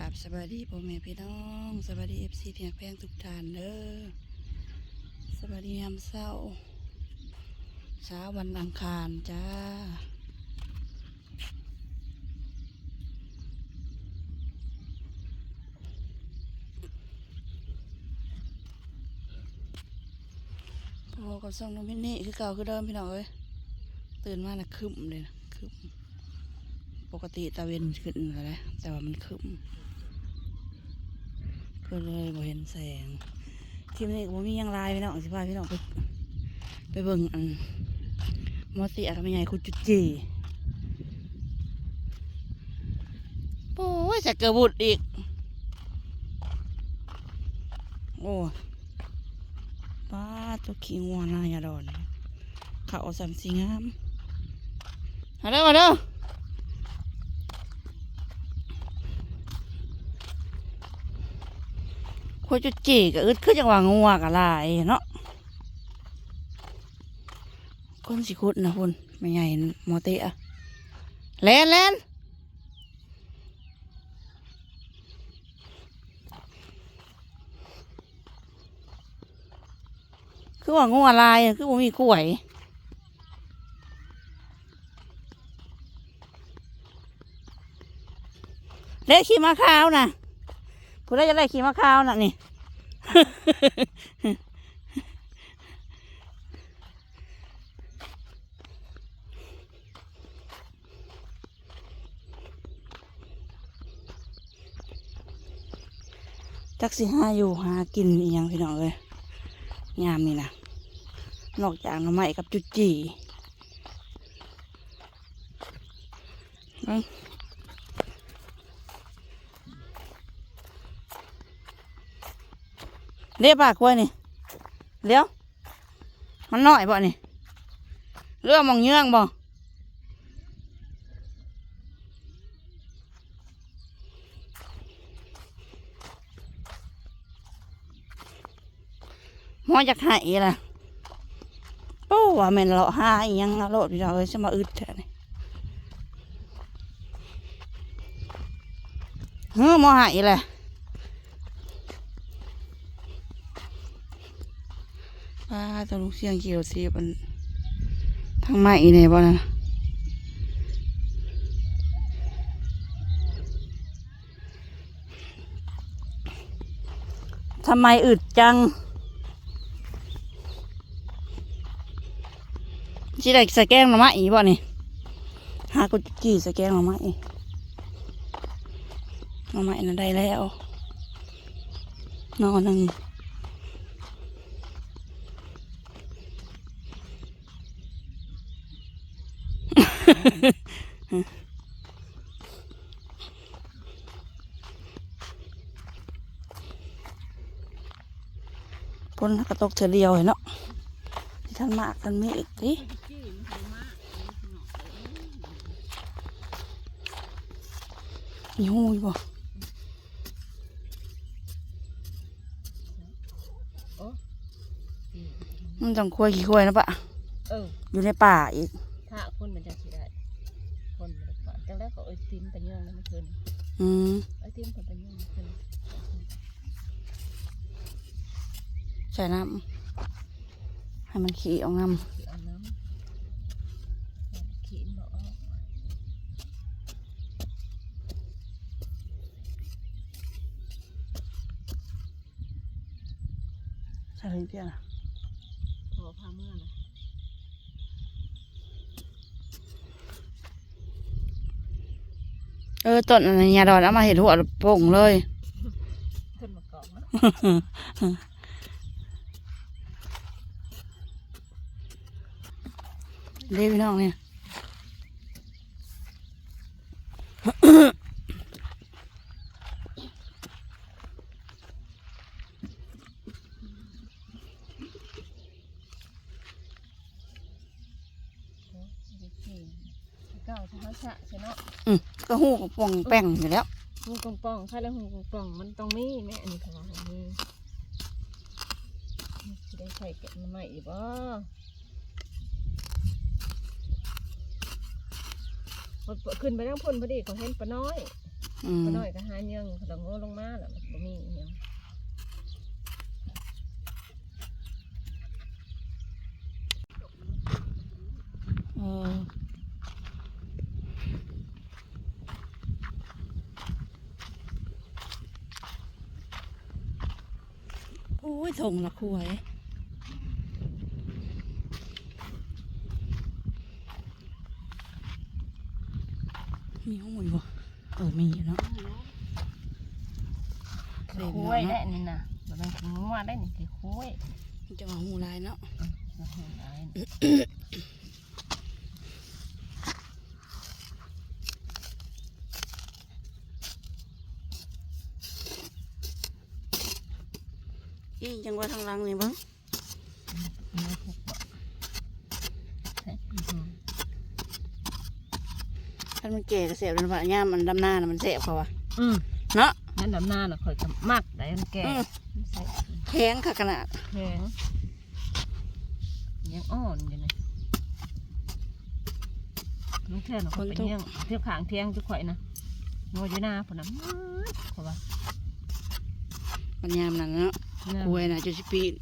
กับสวัสดีพ่อแม่พี่น้องสวัสดีเอฟซีเพียงแพงทุกท่านเด้อสวัสดียามเช้าเช้าวันอังคารจ้าโอ้กับส่องน้องมินนี่คือเก่าคือเดิมพี่น้องเอ้ยตื่นมาน่ะคึมเลยนะคึม ปกติตะเวนขึ้นแล้วนะแต่ว่ามันคึ้มก็เลยบ่เห็นแสงทีมนี้ก็บ่มียังลายพี่น้องสิพาพี่น้องไปไปเบิ่งอันมอเตียกับแม่ใหญ่คุณจุจีโอ้ยจะเกิดบุตรอีก โอ้ป้าตัวขี้งัวนายาดอนเขาเอาสัมสีงามมาเด้อมาเด้อ โคจุดจีก็อึดคือจังหวะงัวกะลายเนาะคนสิคุดนะคุณไม่ใหญ่มอเตะแลนแลนคือว่างัวลายคือว่ามีกล้วยเละขี้มะข้าวนะ ผู้ใดจะได้ขี้มะขาวน่ะนี่ จักสิหาอยู่หากินอีหยังพี่น้องเลยงามนี่นะนอกจากน้ำไม้กับจุจี เบิ่งเรียบปากกล้วยนี่เดี๋ยวมันน้อยบ่นี่เรื่องมองเยื่องบ่หมอจากหายล่ะโอ้ว่าแม่นเราหาอีหยังเราโลดพี่น้องเอ้ยจะมาอึดแท้นี่เฮ้อหมอหายล่ะป้า ตัวลูกเสียงเกี่ยวเสีบมันทางไม้เนี่ยบ่นะทำไมอึดจังสิได้สแกงหน่อไม้อีบ่นี่หากุจีสแกงหน่อไม้หน่อไม้น่ะได้แล้วนอหนึ่ง พ้นกระตกเฉลียวเห็นเนาะที่ท่านมากท่านมีอีกทีมีหูอยู่บ่มันจังคุยกี่คุยนะปะเอออยู่ในป่าอีกถ้าคนมันจะสิได้ คนมันจะจัง ได้ก็เอ้ยติมไปย่องแล้วมันคืนอืมเอ้ยติมไปย่องมันคืนใส่น้ำให้มันขี่ออกน้คือเอาน้ำขีนบอกเอาำใส่เลยเพี้ยนะ พอพาเมื่อนะ เออต้นอันนี้ยาดอนเอามาเห็ดหัวโป่งเลยขึ้นมาเกาะนะเด้พี่น้องเนี่ย เก่าธรรมชาติใช่เนาะอืมก็หูกับป่องแป้งอยู่แล้วหูกองป่องใครแล้วหูกองป่องมันต้องมีแม่อันนี้ของเรามีจะได้ใส่แกะมาใหม่อีกบ่ขึ้นไปทั้งพ่นพอดีเขาเห็นปลาน้อยอืมก็น้อยก็หาเนื่องเขาต้องโง่ลงมาแล้วบ่มีอิหยังเออโอ้ ยถงละคุยมีห้องอยู่บ่เออมีอยู่เนาะคือคุ้ยได้นี่นะบ่แม่นคืองัวได้นี่คือคุ้ยมันจะมาหูลายเนาะ บ่เห็นได้ อี จังว่าทางหลังนี่เบ้างมีพวกบ่ใช่อืมถ้ามันแก่ก็เสียบแล้วว่าย่ามมันดำหน้าน่ะมันเสียบเขาวะอืมเนาะนั่นดำหน้าน่ะข่อยก็มักได้มันแก่อืมมันใส่แข็งค่ะขนาดแข็งยังอ่อนอยู่นี่น้องแท่นเขาไปเลี้ยงเทียบขางเทียงจุข่อยนะงัวอยู่หน้าพุ่นน่ะมืดเขาว่ามันยามนั่นเนาะน่ะ กล้วยน่ะจุสิปีน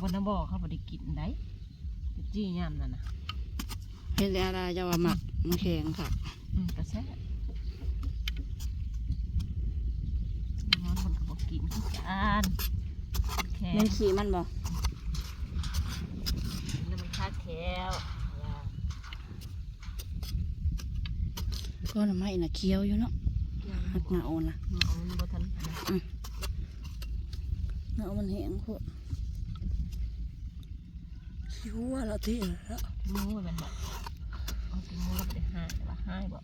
คนน้ำบ่อเขาบ่ได้กินได้จี้ยามนั่นน่ะเห็นแต่อะไรจะว่าหมักมันแข็งค่ะอืมกระแซะนอนบนกระบอกกินทุกจานแข็งแม่นขี้มันบ่น้ำมันคาแควก็น้ำไม้น่ะเคี้ยวอยู่เนาะหักเหงาน่ะเอามันบ่ทัน เหงามันแห้งโคตรคิวว่าเราที่แล้วมูมันบ่เอาไปมูแล้วบ่ได้หายว่าหายบ่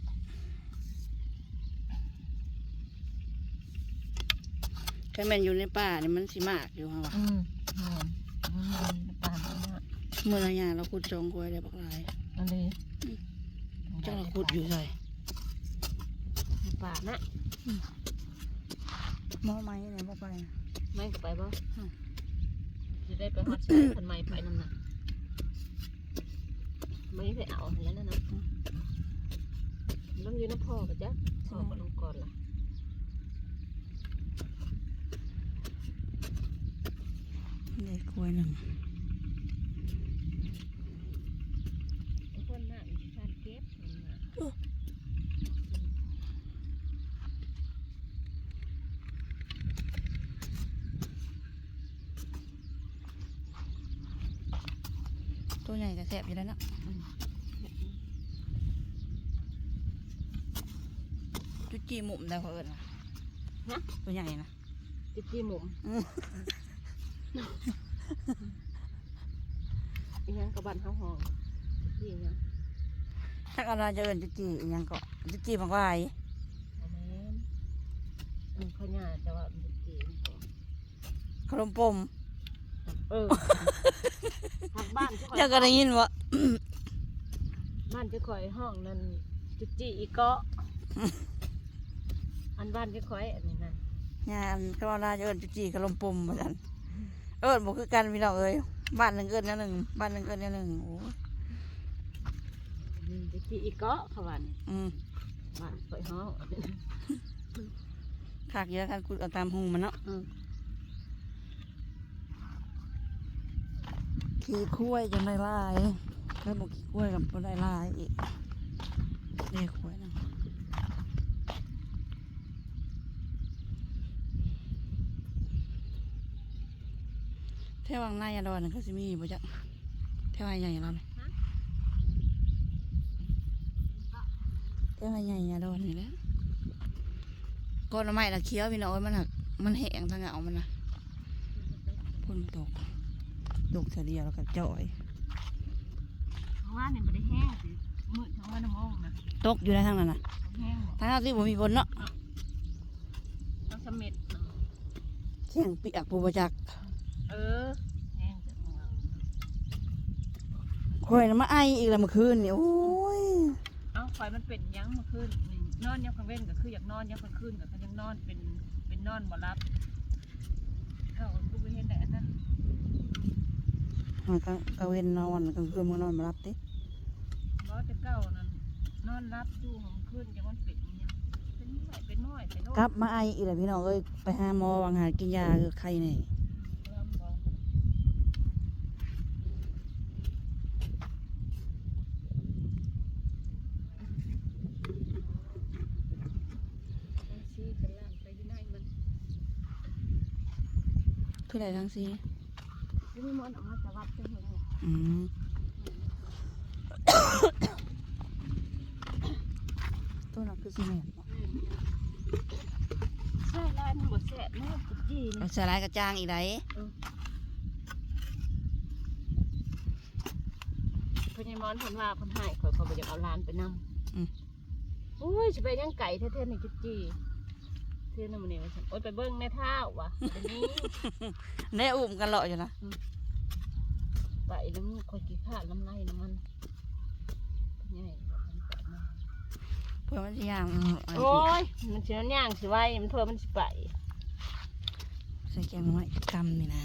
แค่แม่นอยู่ในป่านี่มันสิมากอยู่ค่ะวะอืมนอนมันมีปานนั้นน่ะเมื่อไรยาเราขุดจองกล้วยได้บักหลายอันนี้จังเราขุดอยู่ใส่ป่านะหม้อไม้เนี่ยบ่ไปนะ ไม่ก็ไปบ่อืมจะได้ไปฮอดใช้คันใหม่ไปนำน่ะไม่ได้เอาหั่นแล้วนั่นน่ะต้องอยู่น้ำพ่อก็จ๊ะพ่อก็ลงก่อนล่ะได้กล้วยหนึ่ง ไอ้คนน่ะมีการเก็บมันน่ะ ตัวใหญ่ก็แสบอยู่แล้วเนาะจุดจีหมุมได้เขาเอิญนะตัวใหญ่นะจิจี้หมุมอืมอีหยังกับบ้านเฮาห้องจิจี้หยังถ้าอะไรจะเอิญจุดจีอีกอยังก็จุดจีมันก็ไอบ่แม่นอันเขาหญ้าแต่ว่ามันจิจี้มันก็ขนมปม เออทางบ้านเจ้าอยากก็ได้ยินว่าบ้านเจ้าข่อยห้องนั่นจิจี้อีเกาะอันบ้านเจ้าข่อยอันนี้นั่นงานก็ว่าน่าจะเอิญจุดจีขนมปมเหมือนกันเอิญบอกคือกันพี่น้องเอ้ยบ้านหนึ่งเอิญแนวหนึ่งบ้านหนึ่งเอิญแนวหนึ่งโอ้ยอืมจิจี้อีเกาะเขาว่านี่อืมบ้านข่อยห้องอันนี้ขากเยอะกันกูเอาตามหูมันเนาะ อืม ขี่คุ้วยจังได้ลายแล้วบอกขี่คุ้วยกับได้ลายอีกเด็กคุ้วยนะแท่วังนายาดอนนเขาสิมีบ่จ๊ะแท่วังใหญ่เราเนี่ยแท่วังใหญ่ยาดอนนี่แหละก้อนไม้ละเคี้ยวพี่น้องเอ้ยมันหักมันแห้งทางเหงามันนะพุ่นตก ตกเฉลี่ยแล้วก็จ่อยเพราะว่านี่บ่ได้แห้งสิมืดทั้งวันทั้งโมงนะตกอยู่ในทางนั้นนะแห้งบ่ทางนั้นที่ผมมีฝนเนาะต้องสำเร็จเนาะแข่งเปียกปูประจักเออแห้งจังว่าคอยน่ะมาไออีกแล้วเมื่อคืนนี่โอ้ยเอ้าไฟมันเป็นหยังเมื่อคืนนี่นอนยังกลางเว้นก็คืออยากนอนยังกลางคืนก็คือยังนอนเป็นเป็นนอนบ่รับเอ้ากูไปเห็นแต่อันนั้น มันก็กระเวนนอนกลางคืนมันนอนมารับติบ่แต่เก่านั่นนอนรับอยู่ของคืนจังมันเป็นอิหยังกลับมาไออีกแล้วพี่น้องเอ้ยไปหาหมอวางหากินยาคือใครนี่เริ่มบ่ซีกันล่างไปอยู่ไหนมันคือไรทั้งซียังมีมันออกมา แต่วัดจังเลยอืมตัวนั้นคือซีเมนต์บ่ใช่ลายมันบ่แสบแม่กุดจีนเอาใส่ลายกระจางอีกไดเพิ่นยังมอนเพิ่นว่าเพิ่นให้ข่อยข่อยบ่อยากเอาหลานไปนำโอ้ยสิไปยังไก่แท้ๆนี่กุดจีเทื่อนำมื้อนี้ว่าซั่นโอ้ยไปเบิ่งในเท้าว่ะเดี๋ยวนี้แน่อุ้มกันเลาะอยู่นะ ไปแล้วมันข่อยขี้ขาดลำไรน้ำมันใหญ่กว่ามันไปมาเพื่อมันจะย่างโอ้ยมันสิย่างสิไว้มันเพื่อมันสิไปใส่แกงไม้กำนี่นะ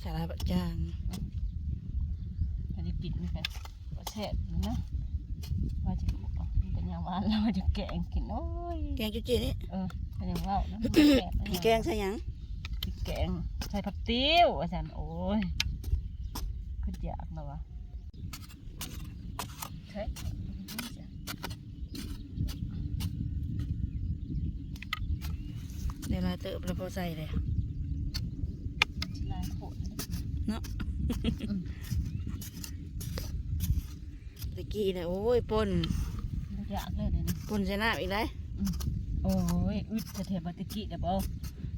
ใส่ลายกระจางมันจะกินกันบ่แซ่บอยู่นะว่าจะเอามันเป็นอย่างว่าเราจะแกงกินโอ้ยแกงจุ๊จีนี่เออเป็นอย่างว่าแล้วมันแซ่บนะแกงใส่หยังแกงใส่ผักติ้วอาจารย์โอ้ย คืออยากนะวะใช่เดี๋ยวลายเติบแล้วพอใส่เลยลายโผล่ตะกี้เนี่ยโอ้ยปนอยากเลยเดี๋ยวนี้ปนใส่น้ำอีกเลยโอ้ยอึดจะเทบัติกิเดี๋ยวบ่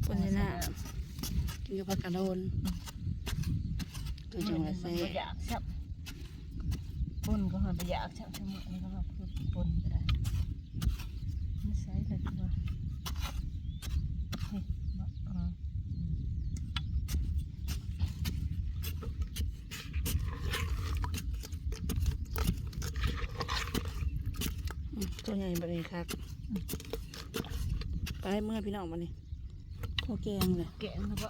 ปนใส่น้ำกินกับผักกระโดน คือจังหวะมัใส่นบ่อยากซับปนก็หันไปอยากซับทั้งหมดนี่ก็ว่าคือปนก็ได้ไม่ใช่เลยตัวนี่บ่อ่าอืมตัวใหญ่แบบนี้ครับไปเมื่อพี่น้องมานี่ข้าวแกงเลยแกงนะบ่